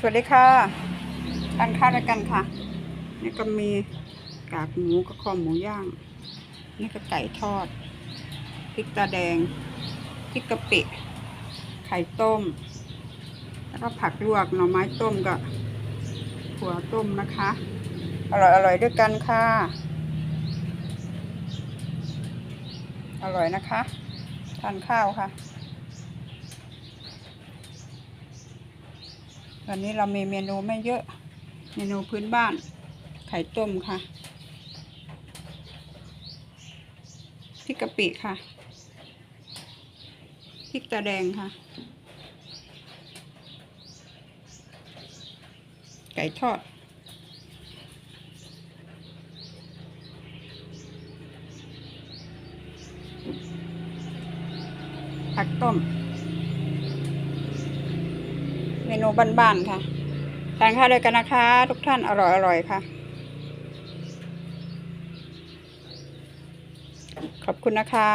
สวัสดีค่ะทานข้าวด้วยกันค่ะ นี่ก็มีกากหมูกับคอหมูย่าง นี่ก็ไก่ทอด พริกตาแดง พริกกะปิ ไข่ต้ม แล้วก็ผักลวกหน่อไม้ต้มกับถั่วต้มนะคะ อร่อยอร่อยด้วยกันค่ะ อร่อยนะคะ ทานข้าวค่ะ วันนี้เรามีเมนูไม่เยอะ เมนูพื้นบ้าน ไข่ต้มค่ะพริกกะปิค่ะพริกตาแดงค่ะ ไก่ทอด ผักต้ม เมนูบ้านๆค่ะทานข้าวด้วยกันนะคะ ทุกท่านอร่อยอร่อยค่ะ ขอบคุณนะคะ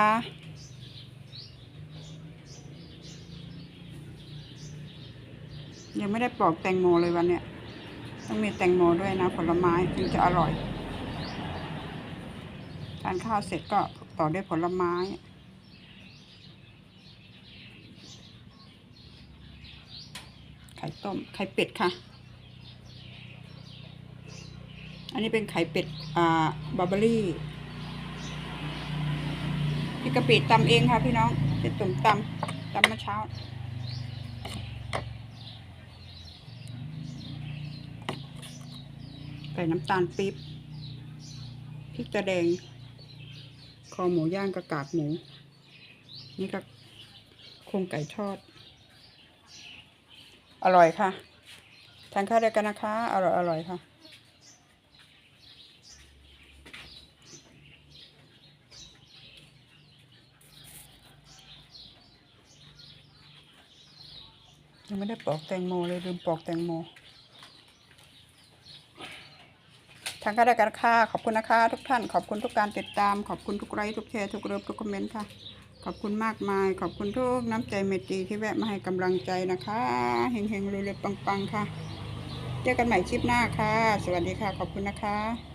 ยังไม่ได้ปอกแตงโมเลยวันเนี้ยต้องมีแตงโมด้วยนะผลไม้ถึงจะอร่อยทานข้าวเสร็จก็ต่อด้วยผลไม้ ไข่ต้มไข่เป็ดค่ะ อันนี้เป็นไข่เป็ด อ่าบาร์เบอรี่พี่กะปิตำเองค่ะพี่น้องเป็ดตุ่มตำตำเมื่อเช้าใส่น้ำตาลปี๊บพริกตาแดง คอหมูย่างกระกากหมู นี่ก็โครงไก่ทอด อร่อยค่ะ ทานข้าวด้วยกันนะคะ อร่อยอร่อยค่ะยังไม่ได้ปอกแตงโมเลยลืมปอกแตงโมทางการได้การค่าขอบคุณนะคะ ทุกท่านขอบคุณทุกการติดตาม ขอบคุณทุกไลค์ทุกแชร์ทุกเลิฟทุกคอมเมนต์ค่ะ ขอบคุณมากมาย ขอบคุณทุกน้ำใจเมตตีที่แวะมาให้กำลังใจนะคะเฮงๆรวยๆปังๆค่ะ เจอกันใหม่คลิปหน้าค่ะ สวัสดีค่ะ ขอบคุณนะคะ